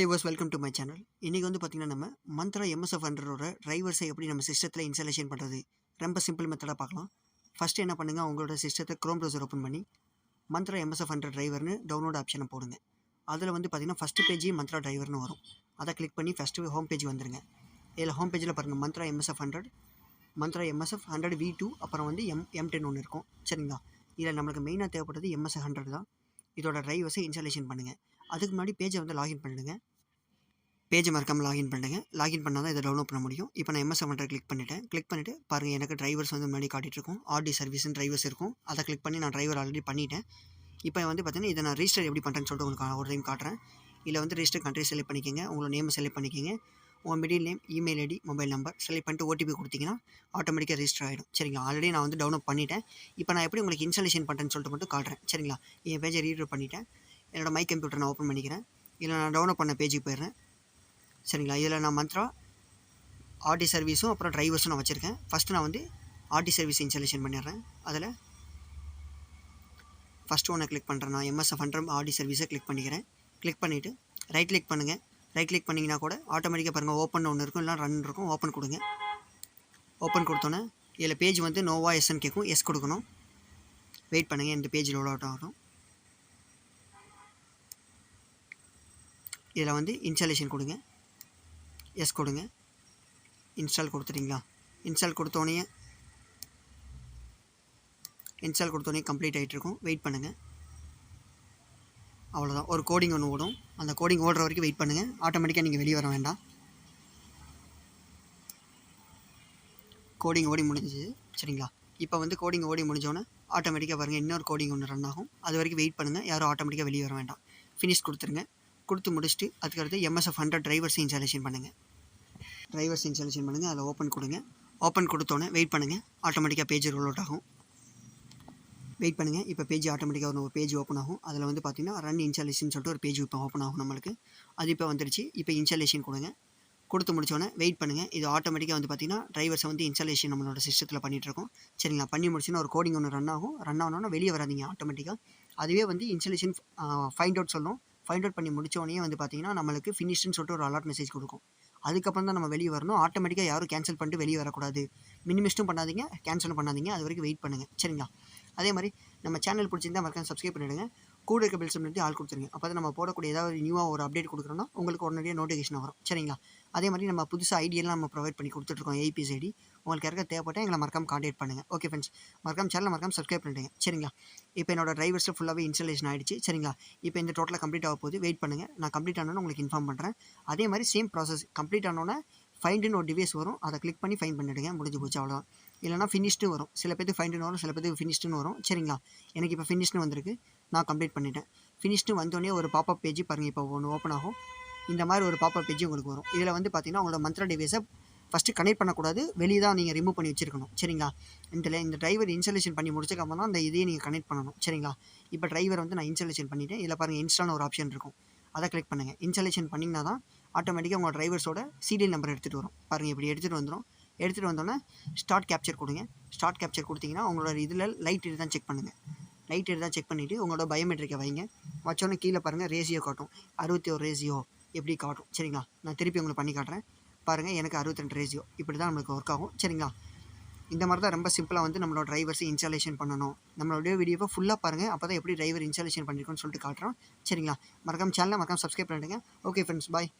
Viewers welcome to my channel இன்றைக்கி வந்து பார்த்திங்கன்னா நம்ம மந்த்ரா எம்எஸ்எஃப் ஹண்ட்ரடோட டிரைவர்ஸை எப்படி நம்ம சிஸ்டத்தில் இன்ஸ்டாலேஷன் பண்ணுறது ரொம்ப சிம்பிள் மெத்தடாக பார்க்கலாம். ஃபஸ்ட்டு என்ன பண்ணுங்கள் உங்களோட சிஸ்டத்தை க்ரோம் ப்ரௌசர் ஓப்பன் பண்ணி மந்த்ரா எம்எஸ்எஃப் ஹண்ட்ரட் டிரைவர்னு டவுன்லோட் ஆப்ஷனை போடுங்க. அதில் வந்து பார்த்திங்கன்னா ஃபஸ்ட்டு பேஜ் மந்த்ரா டிரைவர்னு வரும். அதை கிளிக் பண்ணி ஃபஸ்ட்டு ஹோம் பேஜ் வந்துருங்க. இதில் ஹோம் பேஜில் பாருங்கள் Mantra MSF hundred Mantra MSF hundred V two அப்புறம் வந்து எம் எம் டென் ஒன்று இருக்கும். சரிங்களா? இதில் நம்மளுக்கு மெயினாக தேவைப்படுறது எம்எஸ்எஃப் ஹண்ட்ரட் தான். இதோட டிரைவர்ஸை இன்ஸ்டாலேஷன் பண்ணுங்கள் அதுக்கு முன்னாடி பேஜை வந்து லாகின் பண்ணிடுங்க. பேஜை மறக்காமல் லாகின் பண்ணுங்கள் லாகின் பண்ணால் தான் இதை டவுன்லோட் பண்ண முடியும். இப்போ நான் எம்எஸ் ஹண்ட்ரட் கிளிக் பண்ணிவிட்டேன் கிளிக் பண்ணிவிட்டு பாருங்கள் எனக்கு டிரைவர்ஸ் வந்து முன்னாடி காட்டிட்டு இருக்கும் ஆர்டி சர்வீஸ்னு டிரைவர்ஸ் இருக்கும். அதை கிளிக் பண்ணி நான் டிரைவர் ஆல்ரெடி பண்ணிவிட்டேன் இப்போ வந்து பார்த்தீங்கன்னா இதை நான் ரிஜிஸ்டர் எப்படி பண்ணுறேன்னு சொல்லிட்டு உங்களுக்கு ஒரு டைம் காட்டுறேன். இதில் வந்து ரிஜிஸ்டர் கண்ட்ரி செலக்ட் பண்ணிக்கோங்க. உங்களோட நேம் செலக்ட் பண்ணிக்கோங்க. உங்கள் middle name email ID mobile number select பண்ணிட்டு ஓடிபி கொடுத்தீங்கன்னா ஆட்டோமேட்டிக்காக ரிஜிஸ்டர் ஆகிடும் சரிங்களா? ஆல்ரெடி நான் வந்து டவுன்லோட் பண்ணிட்டேன். இப்போ நான் எப்படி உங்களுக்கு இன்ஸ்டாலேஷன் பண்ணுறேன்னு சொல்லிட்டு மட்டும் காட்டுறேன். சரிங்களா? என் பேஜை ரீட் பண்ணிவிட்டேன் என்னோடய மை கம்ப்யூட்டர் நான் ஓப்பன் பண்ணிக்கிறேன். இதில் நான் டவுன்லோட் பண்ண பேஜுக்கு போயிடுறேன். சரிங்களா? இதில் நான் மந்த்ரா ஆர்டி சர்வீஸும் அப்புறம் டிரைவர்ஸும் நான் வச்சுருக்கேன். ஃபஸ்ட்டு நான் வந்து ஆர்டி சர்வீஸ் இன்ஸ்டாலேஷன் பண்ணிடுறேன். அதில் ஃபஸ்ட்டு ஒன்று கிளிக் பண்ணுறேன் நான் எம்எஸ்எஃப் ஹண்ட்ரட் ஆர்டி சர்வீஸை கிளிக் பண்ணிக்கிறேன். கிளிக் பண்ணிவிட்டு ரைட் கிளிக் பண்ணுங்கள் ரைட் கிளிக் பண்ணிங்கன்னா கூட ஆட்டோமேட்டிக்காக பாருங்கள் ஓப்பன் ஒன்று இருக்கும் இல்லை ரன் இருக்கும் ஓப்பன் கொடுங்க. ஓப்பன் கொடுத்தோன்னே இதில் பேஜ் வந்து நோவா எஸ்ன்னு கேட்கும் எஸ் கொடுக்கணும். வெயிட் பண்ணுங்கள் இந்த பேஜ் லோட் அவுட் இதில் வந்து இன்ஸ்டாலேஷன் கொடுங்க. எஸ் கொடுங்க. இன்ஸ்டால் கொடுத்துட்டிங்களா? இன்ஸ்டால் கொடுத்தோடனே இன்ஸ்டால் கொடுத்தோடனே கம்ப்ளீட் ஆகிட்ருக்கும் வெயிட் பண்ணுங்கள் அவ்வளோதான் ஒரு கோடிங் ஒன்று ஓடும். அந்த கோடிங் ஓடுற வரைக்கும் வெயிட் பண்ணுங்கள் ஆட்டோமேட்டிக்காக நீங்கள் வெளியே வர வேண்டாம். கோடிங் ஓடி முடிஞ்சுது. சரிங்களா? இப்போ வந்து கோடிங் ஓடி முடிஞ்சோன்னே ஆட்டோமேட்டிக்காக பாருங்கள் இன்னொரு கோடிங் ஒன்று ரன் ஆகும். அது வரைக்கும் வெயிட் பண்ணுங்கள் யாரும் ஆட்டோமேட்டிக்காக வெளியே வர வேண்டாம். ஃபினிஷ் கொடுத்துருங்க. கொடுத்து முடிச்சுட்டு அதுக்கடுத்து எம்எஸ்எஃப் ஹண்ட்ரட் டிரைவர்ஸ் இன்ஸ்டாலேஷன் பண்ணுங்கள் டிரைவர்ஸ் இன்ஸ்டாலேஷன் பண்ணுங்கள் அதில் ஓப்பன் கொடுங்க. ஓப்பன் கொடுத்தோன்னே வெயிட் பண்ணுங்கள் ஆட்டோமேட்டிக்காக பேஜ் ரோல் அவுட் ஆகும். வெயிட் பண்ணுங்கள் இப்போ பேஜ் ஆட்டோமேட்டிக்காக ஒரு பேஜ் ஓப்பன் ஆகும். அதில் வந்து பார்த்திங்கன்னா ரன் இன்ஸ்டாலேஷன் சொல்லிட்டு ஒரு பேஜ் இப்போ ஓப்பன் ஆகும் நம்மளுக்கு. அது இப்போ வந்துருச்சு இப்போ இன்ஸ்டாலேஷன் கொடுங்க. கொடுத்து முடிச்சோன்னே வெயிட் பண்ணுங்கள் இது ஆட்டோமேட்டிக்காக வந்து பார்த்திங்கன்னா டிரைவர்ஸை வந்து இன்ஸ்டாலேஷன் நம்மளோட சிஸ்டத்தில் பண்ணிகிட்ருக்கோம் சரிங்களா? பண்ணி முடிச்சுன்னா ஒரு கோடிங் ஒன்று ரன் ஆகும். ரன் ஆனோன்னா வெளியே வராதிங்க ஆட்டோமேட்டிக்காக அதுவே வந்து இன்ஸ்டாலேஷன் ஃபைண்ட் அவுட் சொல்லும். ஃபைண்ட் அவுட் பண்ணி முடித்தோடனே வந்து பார்த்தீங்கன்னா நம்மளுக்கு ஃபினிஷ்னு சொல்லிட்டு ஒரு அலர்ட் மெசேஜ் கொடுக்கும். அதுக்கப்புறம் தான் நம்ம வெளியே வரணும். ஆட்டோமேட்டிக்காக யாரும் கேன்சல் பண்ணிட்டு வெளியே வரக்கூடாது. மினிமிஸ்ட்டும் பண்ணாதீங்க. கேன்சலும் பண்ணாதீங்க. அது வரைக்கும் வெயிட் பண்ணுங்கள் சரிங்களா? அதே மாதிரி நம்ம சேனல் பிடிச்சிருந்தா மறக்காம சப்ஸ்கிரைப் பண்ணிவிடுங்க கூட இருக்க பெல் ஆள் கொடுத்துருங்க. அப்போ தான் நம்ம போடக்கூடிய ஏதாவது நியூவாக ஒரு அப்டேட் கொடுக்குறோன்னா உங்களுக்கு உடனடியாக நோட்டிஃபிகேஷன் வரும். சரிங்களா? அதே மாதிரி நம்ம புதுசாக ஐடியெல்லாம் நம்ம ப்ரொவைட் பண்ணி கொடுத்துட்ருக்கோம் ஏபிஎஸ் ஐடி உங்களுக்கு யாருக்க தேவைப்பட்டால் எங்களை மறக்காம காண்டாக்ட் பண்ணுங்கள் ஓகே ஃப்ரெண்ட்ஸ் மறக்காம சேனலை மறக்காம சப்ஸ்கிரைப் பண்ணிடுங்க. சரிங்களா? இப்போ என்னோட டிரைவர்ஸில் ஃபுல்லாகவே இன்ஸ்டலேஷன் ஆகிடுச்சு சரிங்களா? இப்போ இந்த டோட்டலாக கம்ப்ளீட் ஆக போகுது. வெயிட் பண்ணுங்கள் நான் கம்ப்ளீட் ஆனோன்னு உங்களுக்கு இன்ஃபார்ம் பண்ணுறேன் அதே மாதிரி சேம் ப்ராசஸ் கம்ப்ளீட் ஆனோன்னே ஃபைண்டுன்னு ஒரு டிவைஸ் வரும். அதை கிளிக் பண்ணி ஃபைன் பண்ணிவிடுங்க முடிஞ்சு போச்சு அவ்வளோதான் இல்லைனா ஃபினிஷ்டு வரும். சில பேருக்கு ஃபைண்டுன்னு வரும். சில பேருக்கு ஃபினிஷ்டுன்னு வரும். சரிங்களா? எனக்கு இப்போ ஃபினிஷ்னு வந்திருக்கு. நான் கம்ப்ளீட் பண்ணிட்டேன். ஃபினிஷ்டு வந்தோடனே ஒரு பாப்பப் பேஜ் பாருங்கள் இப்போ ஒன்று ஓப்பன் ஆகும். இந்த மாதிரி ஒரு பாப்பா பேஜ் உங்களுக்கு வரும். இதில் வந்து பார்த்தீங்கன்னா உங்களோட மந்த்ரா டிவைஸை ஃபஸ்ட்டு கனெக்ட் பண்ணக்கூடாது. வெளியே தான் நீங்கள் ரிமூவ் பண்ணி வச்சிருக்கணும். சரிங்களா? இந்த இந்த டிரைவர் இன்ஸ்டாலேஷன் பண்ணி முடிச்சக்கப்புறம் தான் அந்த இதையே நீங்கள் கனெக்ட் பண்ணணும். சரிங்களா? இப்போ டிரைவர் வந்து நான் இன்ஸ்டாலேஷன் பண்ணிவிட்டேன் இதில் பாருங்கள் இன்ஸ்டால்னு ஒரு ஆப்ஷன் இருக்கும். அதை கிளிக் பண்ணுங்கள் இன்ஸ்டாலேஷன் பண்ணிங்கன்னா தான் ஆட்டோமேட்டிக்காக உங்கள் டிரைவர்ஸோட சீரியல் நம்பர் எடுத்துகிட்டு வரும். பாருங்கள் இப்படி எடுத்துகிட்டு வந்துடும் எடுத்துகிட்டு வந்தோன்னே ஸ்டார்ட் கேப்சர் கொடுங்க. ஸ்டார்ட் கேப்சர் கொடுத்தீங்கன்னா உங்களோட இதில் லைட் இது தான் செக் பண்ணுங்கள் லைட் தான் செக் பண்ணிவிட்டு உங்களோட பயோமெட்ரிக்கை வைங்க. வச்சோன்னே கீழே பாருங்கள் ரேசியோ காட்டும். அறுபத்தி ஒரு ரேசியோ எப்படி காட்டும். சரிங்களா? நான் திருப்பி உங்களுக்கு பண்ணி காட்டுறேன். பாருங்கள் எனக்கு அறுபத்தெண்டு ரேஜியோ இப்படி தான் நம்மளுக்கு ஒர்க் ஆகும். சரிங்களா? இந்த மாதிரி தான் ரொம்ப சிம்பிளாக வந்து நம்மளோட டிரைவர்ஸை இன்ஸ்டாலேஷன் பண்ணணும். நம்மளோட வீடியோவை ஃபுல்லாக பாருங்கள் அப்போ தான் எப்படி டிரைவர் இன்ஸ்டாலேஷன் பண்ணியிருக்கோன்னு சொல்லிட்டு காட்டுறோம். சரிங்களா? மறக்காம சேனலை மறக்காம சப்ஸ்கிரைப் பண்ணிடுங்க. Okay friends bye